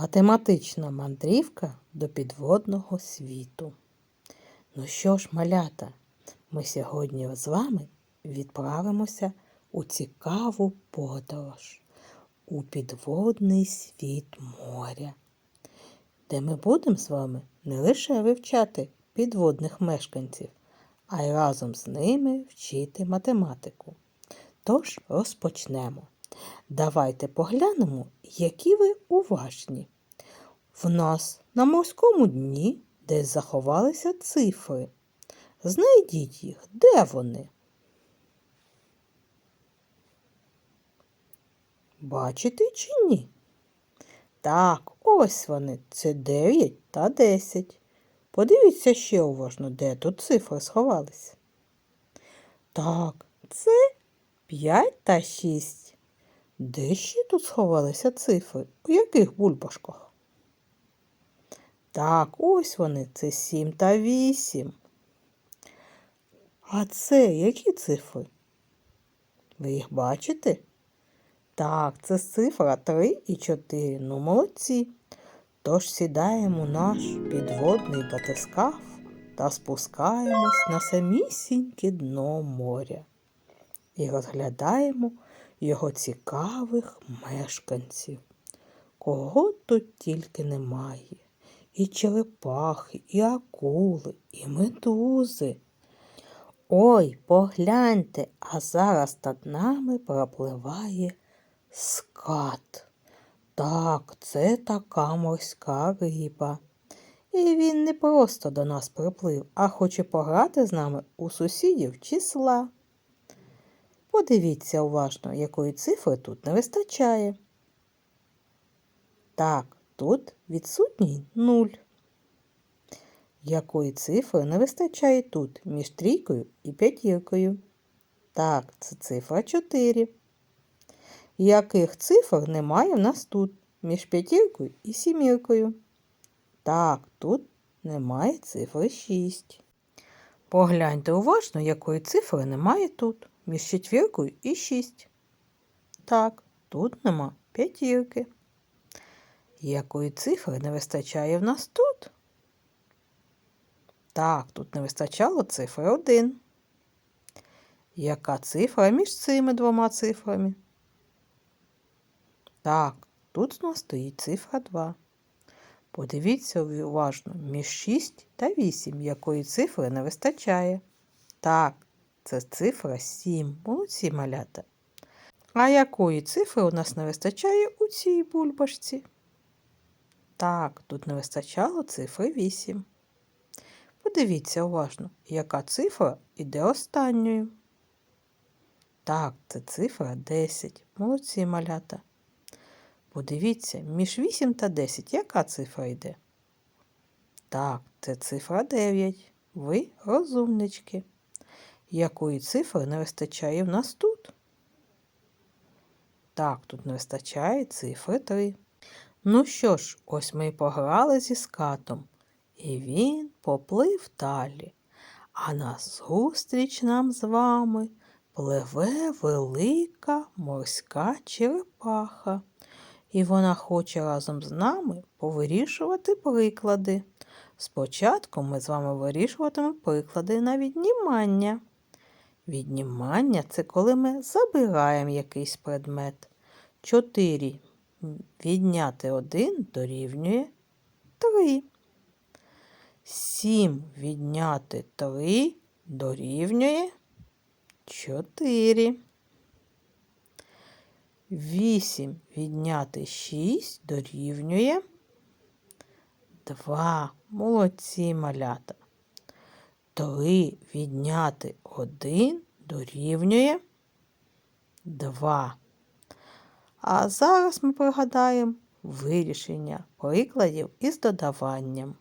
Математична мандрівка до підводного світу. Ну що ж, малята, ми сьогодні з вами відправимося у цікаву подорож у підводний світ моря, де ми будемо з вами не лише вивчати підводних мешканців, а й разом з ними вчити математику. Тож розпочнемо. Давайте поглянемо, які ви уважні. В нас на морському дні десь заховалися цифри. Знайдіть їх, де вони? Бачите чи ні? Так, ось вони. Це 9 та 10. Подивіться ще уважно, де тут цифри сховалися. Так, це 5 та 6. Де ще тут сховалися цифри? У яких бульбашках? Так, ось вони, це 7 та 8. А це які цифри? Ви їх бачите? Так, це цифра 3 і 4. Ну, молодці. Тож сідаємо наш підводний батискаф та спускаємось на самісіньке дно моря і розглядаємо його цікавих мешканців. Кого тут тільки немає. І черепахи, і акули, і медузи. Ой, погляньте, а зараз над нами пропливає скат. Так, це така морська риба. І він не просто до нас приплив, а хоче пограти з нами у сусідів числа. Подивіться уважно, якої цифри тут не вистачає. Так, тут відсутній нуль. Якої цифри не вистачає тут між трійкою і п'ятіркою? Так, це цифра 4. Яких цифр немає в нас тут між п'ятіркою і сіміркою? Так, тут немає цифри 6. Погляньте уважно, якої цифри немає тут між четвіркою і 6. Так, тут нема п'ятірки. Якої цифри не вистачає в нас тут? Так, тут не вистачало цифри 1. Яка цифра між цими двома цифрами? Так, тут у нас стоїть цифра 2. Подивіться уважно, між 6 та 8, якої цифри не вистачає. Так, це цифра 7. Молодці малята. А якої цифри у нас не вистачає у цій бульбашці? Так, тут не вистачало цифри 8. Подивіться уважно, яка цифра іде останньою. Так, це цифра 10. Молодці малята. Подивіться, між 8 та 10 яка цифра йде? Так, це цифра 9. Ви розумнички. Якої цифри не вистачає в нас тут? Так, тут не вистачає цифри 3. Ну що ж, ось ми й пограли зі скатом, і він поплив далі. А назустріч нам з вами пливе велика морська черепаха, і вона хоче разом з нами повирішувати приклади. Спочатку ми з вами вирішуватимемо приклади на віднімання. Віднімання це коли ми забираємо якийсь предмет. 4 відняти 1 дорівнює 3. 7 відняти 3 дорівнює 4. 8 відняти 6 дорівнює 2. Молодці малята. 3 відняти 1 дорівнює 2. А зараз ми пригадаємо вирішення прикладів із додаванням.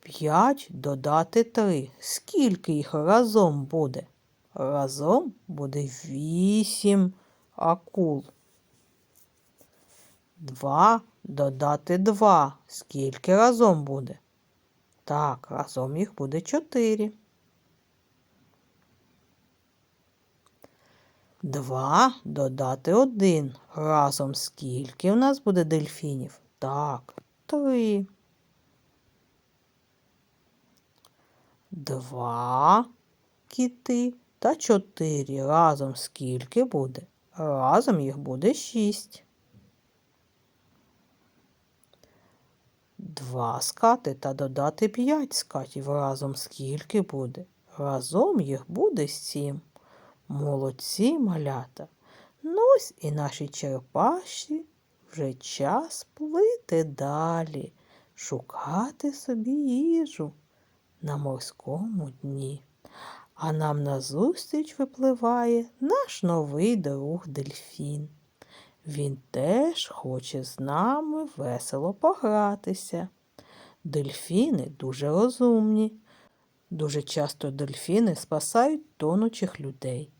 5 додати 3. Скільки їх разом буде? Разом буде 8 акул. 2 додати 2. Скільки разом буде? Так, разом їх буде 4. Два додати один. Разом скільки у нас буде дельфінів? Так, три. Два кіти та чотири. Разом скільки буде? Разом їх буде шість. Два скати та додати п'ять скатів. Разом скільки буде? Разом їх буде сім. Молодці малята. Ну ось і наші черепаші вже час плити далі, шукати собі їжу на морському дні. А нам назустріч випливає наш новий друг дельфін. Він теж хоче з нами весело погратися. Дельфіни дуже розумні. Дуже часто дельфіни спасають тонучих людей.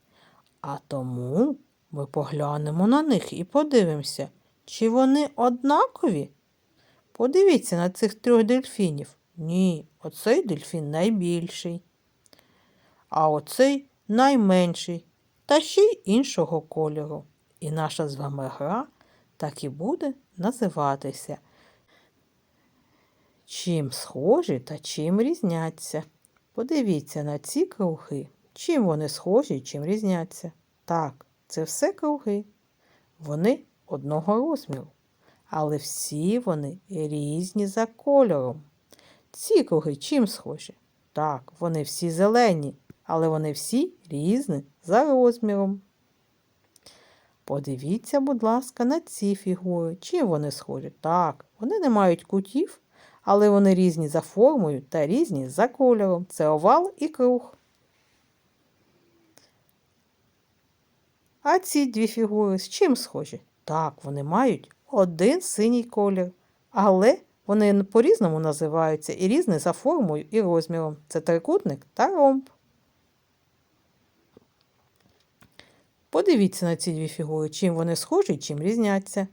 А тому ми поглянемо на них і подивимося, чи вони однакові. Подивіться на цих трьох дельфінів. Ні, оцей дельфін найбільший, а оцей найменший та ще й іншого кольору. І наша з вами гра так і буде називатися. Чим схожі та чим різняться. Подивіться на ці круги. Чим вони схожі, чим різняться. Так, це все круги. Вони одного розміру, але всі вони різні за кольором. Ці круги чим схожі? Так, вони всі зелені, але вони всі різні за розміром. Подивіться, будь ласка, на ці фігури. Чим вони схожі? Так, вони не мають кутів, але вони різні за формою та різні за кольором. Це овал і круг. А ці дві фігури з чим схожі? Так, вони мають один синій колір, але вони по-різному називаються і різні за формою і розміром. Це трикутник та ромб. Подивіться на ці дві фігури, чим вони схожі, і чим різняться.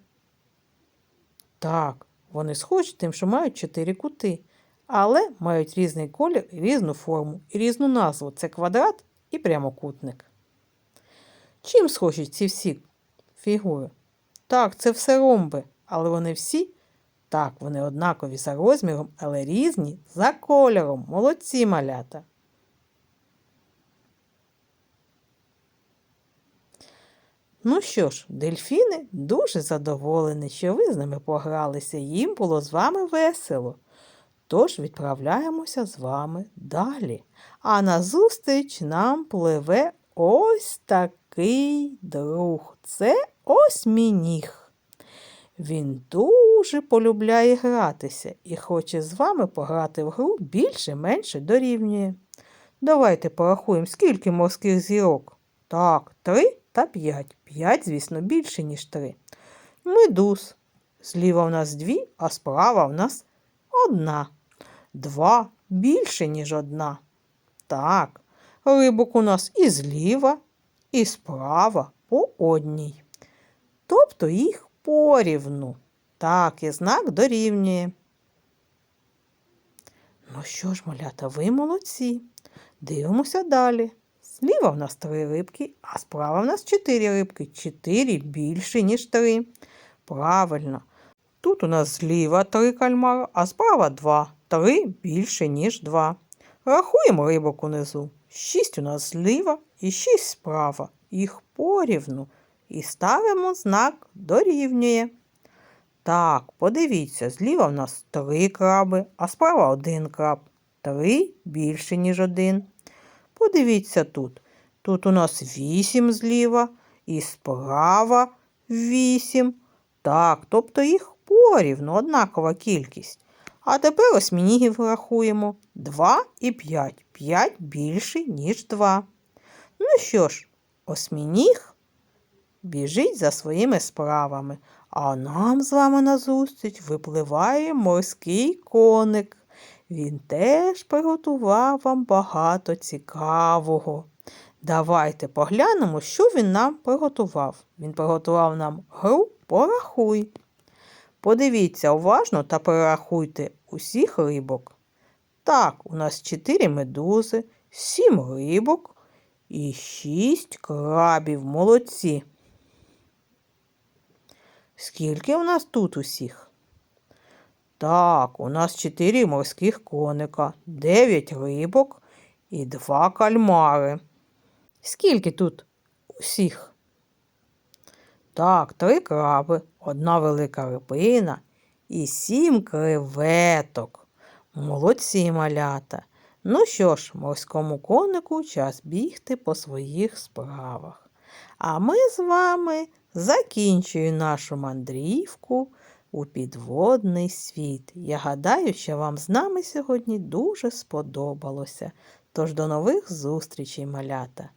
Так, вони схожі тим, що мають чотири кути, але мають різний колір, різну форму і різну назву це квадрат і прямокутник. Чим схожі ці всі фігури? Так, це все ромби, але вони всі, так, вони однакові за розміром, але різні за кольором. Молодці малята. Ну що ж, дельфіни дуже задоволені, що ви з ними погралися, їм було з вами весело. Тож відправляємося з вами далі. А назустріч нам пливе ось такий друг. Це осьмініг. Він дуже полюбляє гратися і хоче з вами пограти в гру більше-менше дорівнює. Давайте порахуємо, скільки морських зірок. Так, три та п'ять. П'ять, звісно, більше, ніж три. Медуз. Зліва в нас дві, а справа в нас одна. Два більше, ніж одна. Так, рибок у нас і зліва, і справа по одній. Тобто їх порівну. Так, і знак дорівнює. Ну що ж, малята, ви молодці. Дивимося далі. Зліва в нас три рибки, а справа в нас чотири рибки. Чотири більше, ніж три. Правильно. Тут у нас зліва три кальмара, а справа два. Три більше, ніж два. Рахуємо рибок унизу. Шість у нас зліва і шість справа. Їх порівну. І ставимо знак дорівнює. Так, подивіться, зліва в нас три краби, а справа один краб. Три більше, ніж один. Подивіться тут. Тут у нас вісім зліва і справа вісім. Так, тобто їх порівну, однакова кількість. А тепер осьмінігів рахуємо. 2 і 5. 5 більше, ніж 2. Ну що ж, осьмініг біжить за своїми справами, а нам з вами назустріч випливає морський коник. Він теж приготував вам багато цікавого. Давайте поглянемо, що він нам приготував. Він приготував нам гру порахуй. Подивіться уважно та перерахуйте усіх рибок. Так, у нас 4 медузи, 7 рибок і шість крабів. Молодці. Скільки в нас тут усіх? Так, у нас чотири морських коника, дев'ять рибок і два кальмари. Скільки тут усіх? Так, три краби, одна велика рибина і сім креветок. Молодці малята. Ну що ж, морському конику час бігти по своїх справах. А ми з вами закінчуємо нашу мандрівку у підводний світ. Я гадаю, що вам з нами сьогодні дуже сподобалося. Тож до нових зустрічей, малята!